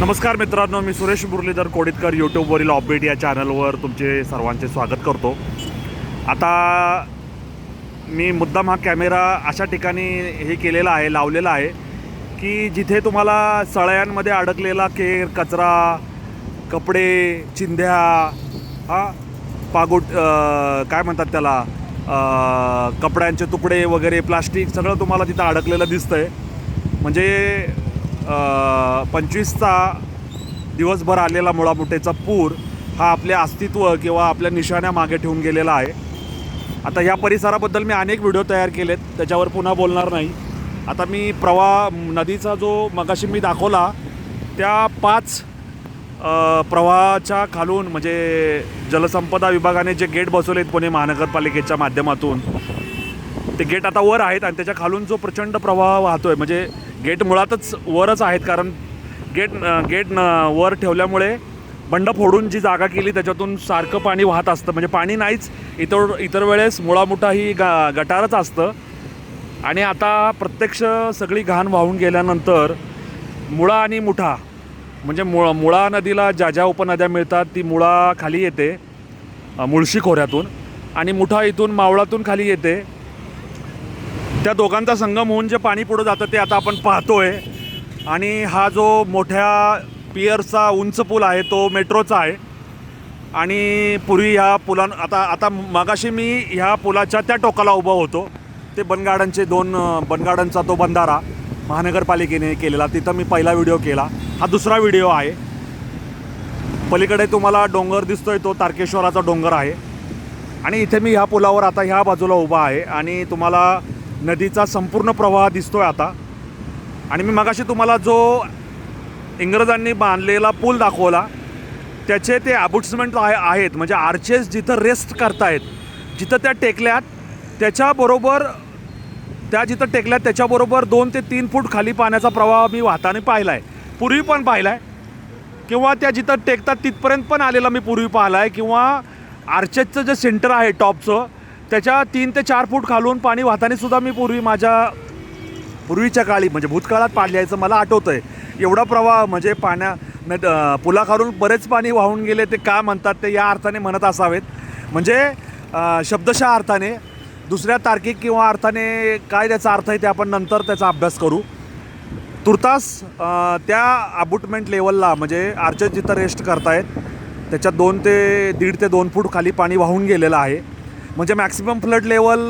नमस्कार मित्रांनो मी सुरेश मुरलीधर कोडितकर यूट्यूबवरील ऑपबीट या चॅनलवर तुमचे सर्वांचे स्वागत करतो. आता मी मुद्दाम हा कॅमेरा अशा ठिकाणी हे केलेला आहे लावलेला आहे की जिथे तुम्हाला सळयांमध्ये अडकलेला केर कचरा कपडे चिंध्या हा पागोट काय म्हणतात त्याला कपड्यांचे तुकडे वगैरे प्लास्टिक सगळं तुम्हाला तिथं अडकलेलं दिसतं आहे म्हणजे पंचवीसचा दिवसभर आलेला मुळामुठेचा पूर हा आपले अस्तित्व किंवा आपल्या निशाण्या मागे ठेवून गेलेला आहे. आता ह्या परिसराबद्दल मी अनेक व्हिडिओ तयार केलेत त्याच्यावर पुन्हा बोलणार नाही. आता मी प्रवाह नदीचा जो मगाशी मी दाखवला त्या पाच प्रवाहाच्या खालून म्हणजे जलसंपदा विभागाने जे गेट बसवलेत पुणे महानगरपालिकेच्या माध्यमातून ते गेट आता वर आहेत आणि त्याच्या खालून जो प्रचंड प्रवाह वाहतो आहे म्हणजे गेट मुळातच वरच आहेत कारण गेट गेट न- वर ठेवल्यामुळे बंड फोडून जी जागा केली त्याच्यातून सारखं पाणी वाहत असतं. म्हणजे पाणी नाहीच इतर इतर वेळेस मुळामुठा ही गा गटारच असतं. आणि आता प्रत्यक्ष सगळी घाण वाहून गेल्यानंतर मुळा आणि मुठा म्हणजे मुळा मुळा नदीला ज्या ज्या उपनद्या मिळतात ती मुळा खाली येते मुळशी खोऱ्यातून. आणि मुठा इथून मावळातून खाली येते. त्या दोघांचा संगम होऊन जे पाणी पुढं जातं ते आता आपण पाहतोय. आणि हा जो मोठ्या पियरचा उंच पूल आहे तो मेट्रोचा आहे. आणि पूर्वी ह्या पुलां आता आता मगाशी मी ह्या पुलाच्या त्या टोकाला उभा होतो. ते बनगार्डनचे दोन बनगार्डनचा तो बंधारा महानगरपालिकेने केलेला. तिथं मी पहिला व्हिडिओ केला. हा दुसरा व्हिडिओ आहे. पलीकडे तुम्हाला डोंगर दिसतोय तो तारकेश्वराचा डोंगर आहे. आणि इथे मी ह्या पुलावर आता ह्या बाजूला उभा आहे. आणि तुम्हाला नदीचा संपूर्ण प्रवाह दिसतोय आता. आणि मी मगाशी तुम्हाला जो इंग्रजांनी बांधलेला पूल दाखवला त्याचे ते ॲबुट्समेंट आहे आहेत. म्हणजे आर्चेस जिथं रेस्ट करतायत जिथं त्या टेकल्यात त्याच्याबरोबर त्या जिथं टेकल्यात त्याच्याबरोबर दोन ते तीन फूट खाली पाण्याचा प्रवाह मी वाहताना पाहिला आहे पूर्वी पण पाहिला आहे किंवा त्या जिथं टेकतात तिथपर्यंत पण आलेला मी पूर्वी पाहिला आहे किंवा आर्चेसचं जे सेंटर आहे टॉपचं त्याच्या तीन ते चार फूट खालून पाणी वाहताना सुद्धा मी पूर्वी माझ्या पूर्वीच्या काळी म्हणजे भूतकाळात पाणी यायचं मला आठवतं आहे एवढा प्रवाह म्हणजे पाण्या नद पुलाखालून बरेच पाणी वाहून गेले ते का म्हणतात ते या अर्थाने म्हणत असावेत. म्हणजे शब्दशः अर्थाने दुसऱ्या तार्किक किंवा अर्थाने काय त्याचा अर्थ आहे ते आपण नंतर त्याचा अभ्यास करू. तुर्तास त्या अबुटमेंट लेवलला म्हणजे आर्चर जिथं रेस्ट करतायत त्याच्यात दोन ते दीड ते दोन फूट खाली पाणी वाहून गेलेलं आहे. म्हणजे मॅक्सिमम फ्लड लेवल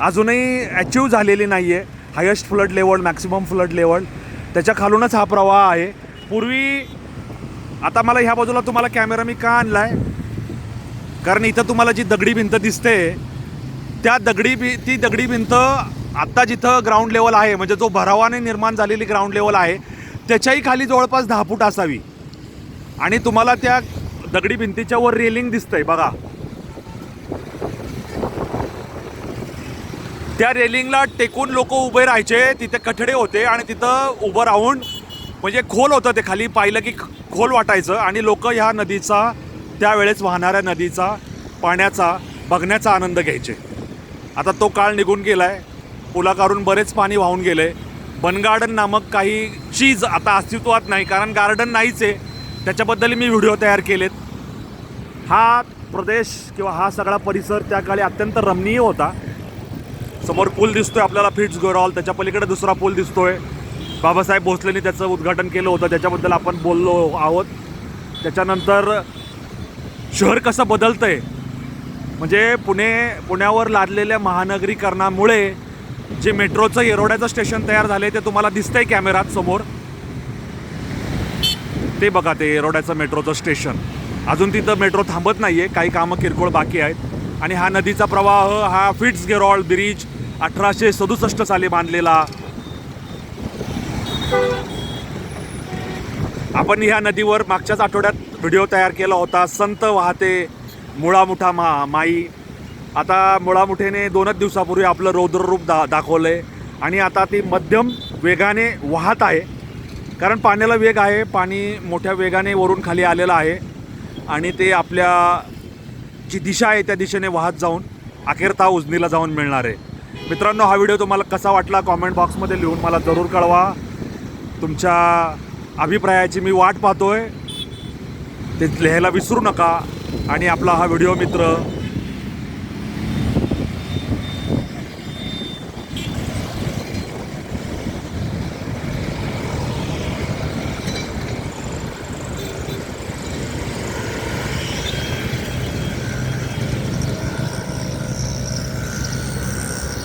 अजूनही अचीव झालेली नाही आहे highest flood level maximum flood level त्याच्या खालूनच हा प्रवाह आहे. पूर्वी आता मला ह्या बाजूला तुम्हाला कॅमेरा मी का आणला आहे कारण इथं तुम्हाला जी दगडी भिंत दिसते त्या दगडी भि ती दगडी भिंत आत्ता जिथं ग्राउंड लेवल आहे म्हणजे जो भरावाने निर्माण झालेली ग्राउंड लेवल आहे त्याच्याही खाली जवळपास दहा फूट असावी. आणि तुम्हाला त्या दगडी भिंतीच्या वर रेलिंग दिसतंय बघा. त्या रेलिंगला टेकून लोक उभे राहायचे तिथे कठडे होते आणि तिथं उभं राहून म्हणजे खोल होतं ते खाली पाहिलं की खोल वाटायचं आणि लोक ह्या नदीचा त्यावेळेस वाहणाऱ्या नदीचा पाण्याचा बघण्याचा आनंद घ्यायचे. आता तो काळ निघून गेला आहे पुलाकारून बरेच पाणी वाहून गेले. बनगार्डन नामक काही चीज आता अस्तित्वात नाही कारण गार्डन नाहीच आहे. त्याच्याबद्दल मी व्हिडिओ तयार केलेत. हा प्रदेश किंवा हा सगळा परिसर त्या काळी अत्यंत रमणीय होता. समोर पूल दिसतोय आपल्याला फिट्स गोरॉल त्याच्या पलीकडे दुसरा पूल दिसतोय. बाबासाहेब भोसलेंनी त्याचं उद्घाटन केलं होतं त्याच्याबद्दल आपण बोललो आहोत. त्याच्यानंतर शहर कसं बदलतंय? म्हणजे पुणे पुण्यावर लादलेल्या महानगरीकरणामुळे जे मेट्रोचं येरोड्याचं स्टेशन तयार झाले ते तुम्हाला दिसतंय कॅमेरात समोर? ते बघा ते येरोड्याचं मेट्रोचं स्टेशन. अजून तिथं मेट्रो थांबत नाही आहे काही कामं किरकोळ बाकी आहेत. आणि हा नदीचा प्रवाह हा फिट्स गेरॉल ब्रिज अठराशे सदुसष्ट साली बांधलेला. आपण ह्या नदीवर मागच्याच आठवड्यात व्हिडिओ तयार केला होता संत वाहते मुळामुठा मा माई. आता मुळामुठेने दोनच दिवसापूर्वी आपलं रौद्ररूप दा दाखवलं आहे आणि आता ती मध्यम वेगाने वाहत आहे. कारण पाण्याला वेग आहे पाणी मोठ्या वेगाने वरून खाली आलेलं आहे आणि ते आपल्या जी दिशा आहे त्या दिशेने वाहत जाऊन अखेरता उजनीला जाऊन मिळणार आहे. मित्रांनो हा व्हिडिओ तुम्हाला कसा वाटला कॉमेंट बॉक्समध्ये लिहून मला जरूर कळवा. तुमच्या अभिप्रायाची मी वाट पाहतोय. ते लिहायला विसरू नका. आणि आपला हा व्हिडिओ मित्र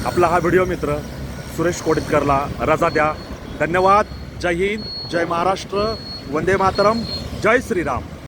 आपला हा व्हिडिओ मित्र सुरेश कोडितकरला रजा द्या. धन्यवाद. जय हिंद. जय महाराष्ट्र. वंदे मातरम. जय श्रीराम.